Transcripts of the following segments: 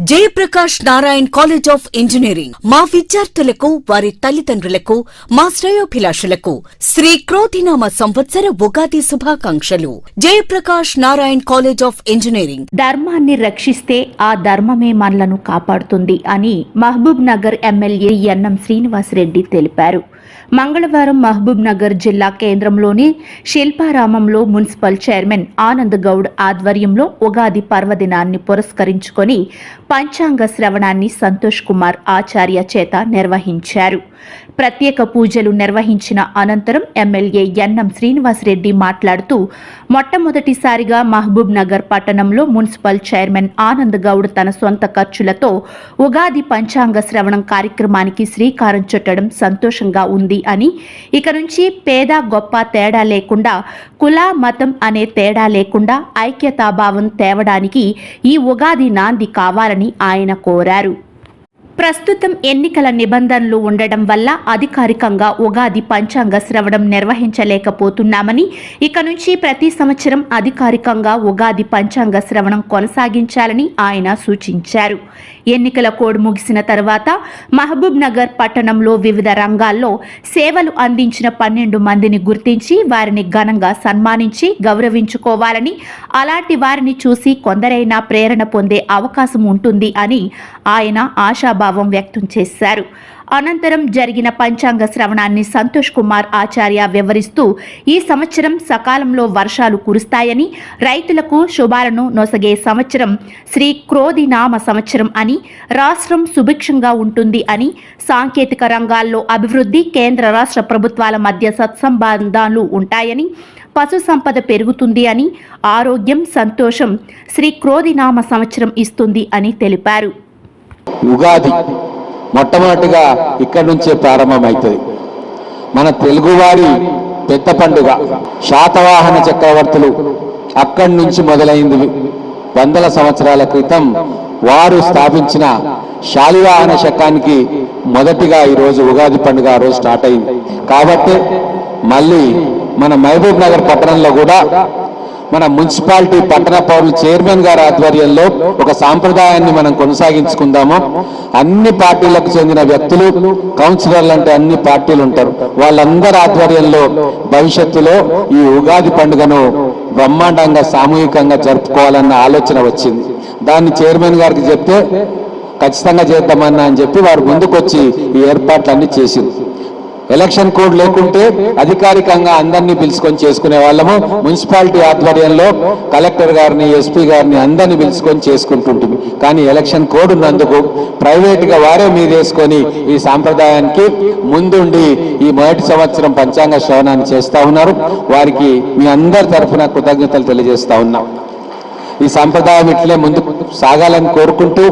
Jayaprakash Narayan college of engineering. మా విద్యార్థులకు వారి తల్లిదండ్రులకు మా శ్రేయోభిలాషులకు శ్రీ క్రోధినామ సంవత్సర ఉగాది శుభాకాంక్షలు. Jayaprakash Narayan college of engineering. ధర్మాన్ని రక్షిస్తే ఆ ధర్మమే మనలను కాపాడుతుంది అని మహబూబ్ నగర్ ఎమ్మెల్యే ఎన్ఎం శ్రీనివాసరెడ్డి తెలిపారు. మంగళవారం మహబూబ్ నగర్ జిల్లా కేంద్రంలోని శిల్పారామంలో మున్సిపల్ చైర్మన్ ఆనంద్ గౌడ్ ఆధ్వర్యంలో ఉగాది పర్వదినాన్ని పురస్కరించుకొని పంచాంగ శ్రవణాన్ని సంతోష్ కుమార్ ఆచార్య చేత నిర్వహించారు. ప్రత్యేక పూజలు నిర్వహించిన అనంతరం ఎమ్మెల్యే ఎన్ఎం శ్రీనివాసరెడ్డి మాట్లాడుతూ మొట్టమొదటిసారిగా మహబూబ్ నగర్ పట్టణంలో మున్సిపల్ చైర్మన్ ఆనంద్ గౌడ్ తన సొంత ఖర్చులతో ఉగాది పంచాంగ శ్రవణం కార్యక్రమానికి శ్రీకారం చుట్టడం సంతోషంగా ఉంది అని ఇక నుంచి పేద గొప్ప తేడా లేకుండా కుల మతం అనే తేడా లేకుండా ఐక్యతాభావం తేవడానికి ఈ ఉగాది నాంది కావాలని ఆయన కోరారు. ప్రస్తుతం ఎన్నికల నిబంధనలు ఉండడం వల్ల అధికారికంగా ఉగాది పంచాంగ శ్రవణం నిర్వహించలేకపోతున్నామని ఇక నుంచి ప్రతి సంవత్సరం అధికారికంగా ఉగాది పంచాంగ శ్రవణం కొనసాగించాలని ఆయన సూచించారు. ఎన్నికల కోడ్ ముగిసిన తర్వాత మహబూబ్ నగర్ పట్టణంలో వివిధ రంగాల్లో సేవలు అందించిన పన్నెండు మందిని గుర్తించి వారిని ఘనంగా సన్మానించి గౌరవించుకోవాలని అలాంటి వారిని చూసి కొందరైనా ప్రేరణ పొందే అవకాశం ఉంటుంది అని ఆయన ఆశాభావం వ్యక్తం చేశారు. అనంతరం జరిగిన పంచాంగ శ్రవణాన్ని సంతోష్ కుమార్ ఆచార్య వివరిస్తూ ఈ సంవత్సరం సకాలంలో వర్షాలు కురుస్తాయని రైతులకు శుభాలను నొసగే సంవత్సరం శ్రీ క్రోధినామ సంవత్సరం అని రాష్ట్రం సుభిక్షంగా ఉంటుంది అని సాంకేతిక రంగాల్లో అభివృద్ధి కేంద్ర రాష్ట్ర ప్రభుత్వాల మధ్య సత్సంబంధాలు ఉంటాయని పశు సంపద పెరుగుతుంది అని ఆరోగ్యం సంతోషం శ్రీ క్రోధినామ సంవత్సరం ఇస్తుంది అని తెలిపారు. ఉగాది మొట్టమొదటిగా ఇక్కడి నుంచే ప్రారంభమవుతుంది మన తెలుగువారి పెద్ద పండుగ శాతవాహన చక్రవర్తులు అక్కడి నుంచి మొదలైంది. వందల సంవత్సరాల క్రితం వారు స్థాపించిన శాలివాహన శకానికి మొదటిగా ఈరోజు ఉగాది పండుగ ఆ రోజు స్టార్ట్ అయింది. కాబట్టి మళ్ళీ మన మహబూబ్ నగర్ పట్టణంలో కూడా మన మున్సిపాలిటీ పట్టణ పౌరుల చైర్మన్ గారి ఆధ్వర్యంలో ఒక సాంప్రదాయాన్ని మనం కొనసాగించుకుందాము. అన్ని పార్టీలకు చెందిన వ్యక్తులు కౌన్సిలర్లు అంటే అన్ని పార్టీలు ఉంటారు. వాళ్ళందరి ఆధ్వర్యంలో భవిష్యత్తులో ఈ ఉగాది పండుగను బ్రహ్మాండంగా సామూహికంగా జరుపుకోవాలన్న ఆలోచన వచ్చింది. దాన్ని చైర్మన్ గారికి చెప్తే ఖచ్చితంగా చేద్దామన్నా అని చెప్పి వారు ముందుకొచ్చి ఈ ఏర్పాట్లన్నీ చేసింది. ఎలక్షన్ కోడ్ లేకుంటే అధికారికంగా అందరినీ పిలుచుకొని చేసుకునే వాళ్ళము. మున్సిపాలిటీ ఆధ్వర్యంలో కలెక్టర్ గారిని ఎస్పీ గారిని అందరినీ పిలుచుకొని చేసుకుంటుంటుంది. కానీ ఎలక్షన్ కోడ్ ఉన్నందుకు ప్రైవేట్గా వారే మీద వేసుకొని ఈ సాంప్రదాయానికి ముందుండి ఈ మొదటి సంవత్సరం పంచాంగ శ్రవణాన్ని చేస్తూ ఉన్నారు. వారికి మీ అందరి తరఫున కృతజ్ఞతలు తెలియజేస్తా ఉన్నాం. ఈ సాంప్రదాయం ఇట్లే ముందు సాగాలని కోరుకుంటూ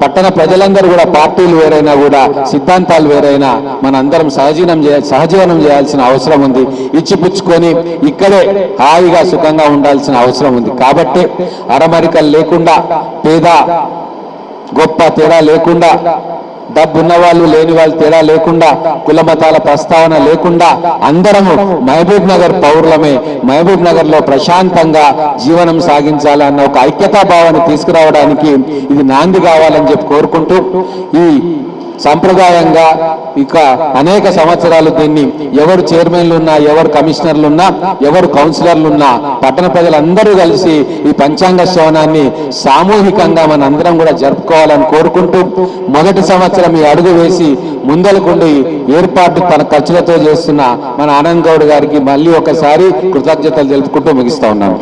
పట్టణ ప్రజలందరూ కూడా పార్టీలు వేరైనా కూడా సిద్ధాంతాలు వేరైనా మన అందరం సహజీవనం చేయ సహజీవనం చేయాల్సిన అవసరం ఉంది. ఇచ్చిపుచ్చుకొని ఇక్కడే హాయిగా సుఖంగా ఉండాల్సిన అవసరం ఉంది. కాబట్టి అరమరికలు లేకుండా పేద గొప్ప తేడా లేకుండా డబ్బున్న వాళ్ళు లేని వాళ్ళు తేడా లేకుండా కుల మతాల ప్రస్తావన లేకుండా అందరము మహబూబ్ నగర్ పౌరులమే. మహబూబ్ నగర్లో ప్రశాంతంగా జీవనం సాగించాలన్న ఒక ఐక్యతా భావాన్ని తీసుకురావడానికి ఇది నాంది కావాలని చెప్పి కోరుకుంటూ ఈ సంప్రదాయంగా ఇక అనేక సంవత్సరాలు దీన్ని ఎవరు చైర్మన్లు ఉన్నా ఎవరు కమిషనర్లు ఉన్నా ఎవరు కౌన్సిలర్లు ఉన్నా పట్టణ ప్రజలందరూ కలిసి ఈ పంచాంగ శ్రవణాన్ని సామూహికంగా మన అందరం కూడా జరుపుకోవాలని కోరుకుంటూ మొదటి సంవత్సరం ఈ అడుగు వేసి ముందలకుండి ఏర్పాటు తన ఖర్చులతో చేస్తున్న మన ఆనంద్ గౌడ్ గారికి మళ్ళీ ఒకసారి కృతజ్ఞతలు తెలుపుకుంటూ ముగిస్తా ఉన్నాను.